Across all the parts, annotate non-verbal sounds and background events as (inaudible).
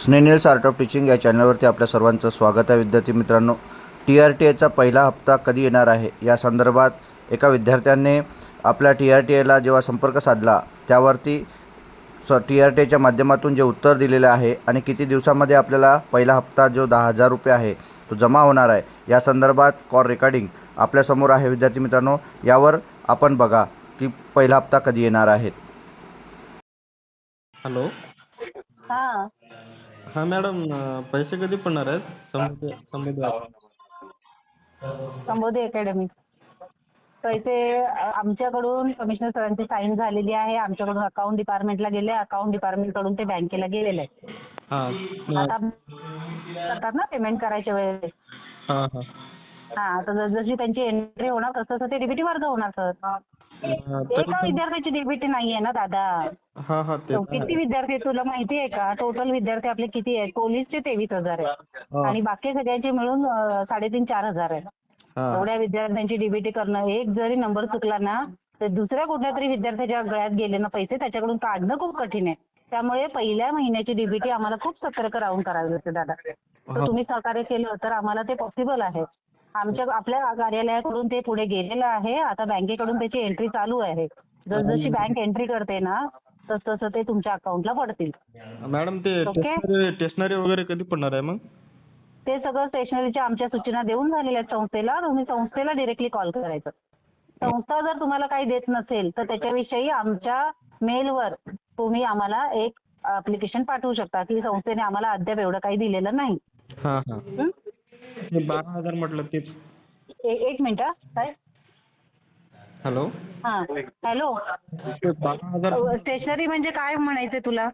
स्नेनियल्स art of teaching या चॅनलवरती आपल्या सर्वांचं स्वागत आहे. विद्यार्थी मित्रांनो टी आर टी एचा पहिला हप्ता कधी येणार आहे? या संदर्भात एका विद्यार्थ्याने आपल्या टी आर टी एला जेव्हा संपर्क साधला त्यावरती स टी आर टी एच्या माध्यमातून जे उत्तर दिलेलं आहे आणि किती दिवसामध्ये आपल्याला पहिला हप्ता जो दहा हजार रुपये आहे तो जमा होणार आहे या संदर्भात कॉल रेकॉर्डिंग आपल्यासमोर आहे. विद्यार्थी मित्रांनो यावर आपण बघा की पहिला हप्ता कधी येणार आहेत हॅलो. हा. हां मॅडम पैसे कधी पडणार आहेत? समृद्धी समृद्धी संबोधी अकॅडमी. पैसे आमच्याकडून कमिशनर सरांची साईन झालेली आहे. आमच्याकडून अकाउंट डिपार्टमेंटला गेले. अकाउंट डिपार्टमेंटकडून ते बँकेला गेलेले आहे हां आता करतात ना पेमेंट करायच्या वेळेस. हां हां. हा तर जशी त्यांची एंट्री होणार तसं तसं ते डीबीटी वर्ग होणार सर. एका विद्यार्थ्याची डीबीटी नाहीये ना दादा. हां हां किती विद्यार्थी आहेत तुला माहिती आहे का? टोटल विद्यार्थी आपले किती आहेत? पोलीसचे तेवीस हजार आहेत. आणि बाकी सगळ्यांचे मिळून साडेतीन चार हजार आहेत. हां. एवढ्या विद्यार्थ्यांची डीबीटी करणं एक जरी नंबर चुकला ना तर दुसऱ्या कुठल्या तरी विद्यार्थ्याच्या गळ्यात गेले ना पैसे त्याच्याकडून काढणं खूप कठीण आहे. त्यामुळे पहिल्या महिन्याची डीबीटी आम्हाला खूप सतर्क राहून करावी लागते दादा. तर. तुम्ही सहकार्य केलं तर आम्हाला ते पॉसिबल आहे. आमच्या आपल्या कार्यालयाकडून ते पुढे गेलेलं आहे. आता बँकेकडून त्याची एंट्री चालू आहे. जसजशी बँक एंट्री करते ना तस तसं ते तुमच्या अकाउंटला पडतील. मॅडम ते ओके. टेशनरी टेशनरी वगैरे कधी पडणार आहे मग? ते सगळं स्टेशनरीच्या आमच्या सूचना देऊन झालेल्या आहेत संस्थेला. तुम्ही संस्थेला डिरेक्टली कॉल करायचं. संस्था जर तुम्हाला काही देत नसेल तर त्याच्याविषयी आमच्या मेलवर तुम्ही आम्हाला एक ऍप्लिकेशन पाठवू शकता की संस्थेने आम्हाला अद्याप एवढं काही दिलेलं नाही. हां हां. हं? ते बारा हजार म्हटलं तेच. एक मिनिट. काय हॅलो. हां हॅलो. ते बारा हजार स्टेशनरी म्हणजे काय म्हणायचंय तुला?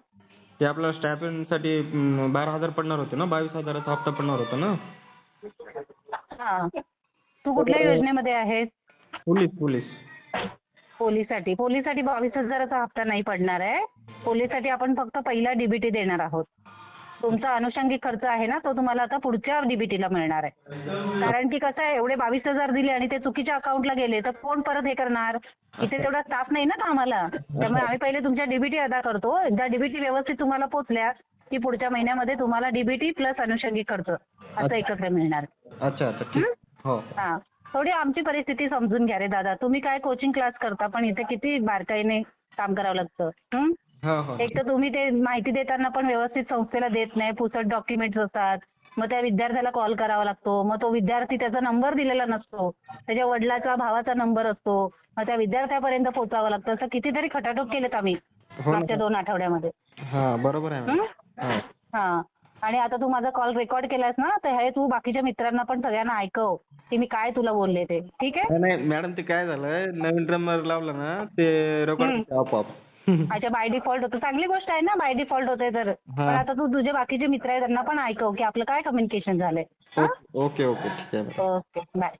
ते आपल्या अं, बारा हजार पडणार होते ना? बावीस हजाराचा हप्ता पडणार होता ना? हां. तू कुठल्या योजनेमध्ये आहेस? Police police. पोलीससाठी. पोलीससाठी बावीस हजाराचा हप्ता नाही पडणार आहे. पोलीससाठी आपण फक्त पहिला डीबीटी देणार आहोत. तुमचा अनुषंगिक खर्च आहे ना तो तुम्हाला आता पुढच्या डीबीटीला मिळणार आहे. कारण की कसं आहे एवढे बावीस हजार दिले आणि ते चुकीच्या अकाउंटला गेले तर कोण परत हे करणार? इथे तेवढा स्टाफ नाही ना आम्हाला. त्यामुळे आम्ही पहिले तुमच्या डीबीटी अदा करतो. एकदा डीबीटी व्यवस्थित तुम्हाला पोचल्या की पुढच्या महिन्यामध्ये तुम्हाला डीबीटी प्लस अनुषंगिक खर्च असं एकत्र मिळणार. अच्छा अच्छा ठीक. हो? हा. थोडी आमची परिस्थिती समजून घ्या रे दादा. तुम्ही काय कोचिंग क्लास करता पण इथे किती बारकाईने काम करावं लागतं? हं? हो हो. एक तर तुम्ही ते माहिती देताना पण व्यवस्थित संस्थेला देत नाही पुसट डॉक्युमेंट्स असतात. मग त्या विद्यार्थ्याला कॉल करावा लागतो. मग तो विद्यार्थी त्याचा नंबर दिलेला नसतो. त्याच्या वडिलाचा भावाचा नंबर असतो. मग त्या विद्यार्थ्यापर्यंत पोहोचावं लागतं. असं कितीतरी खटाटोप केलेत आम्ही हो. मागच्या दोन आठवड्यामध्ये. हां आणि आता तू माझा कॉल रेकॉर्ड केलास ना तर हे तू बाकीच्या मित्रांना पण सगळ्यांना ऐकव की मी काय तुला बोलले ते. ठीक आहे? नाही मॅडम ते काय झालंय? नवीन ड्रमर लावला ना ते रेकॉर्ड आपोआप. (laughs) अच्छा बाय डिफॉल्ट होतं. चांगली गोष्ट आहे ना बाय डिफॉल्ट होते तर. पण आता तू तुझे बाकीचे मित्र आहेत त्यांना पण ऐकव की आपलं काय कम्युनिकेशन झालंय. हा? Okay bye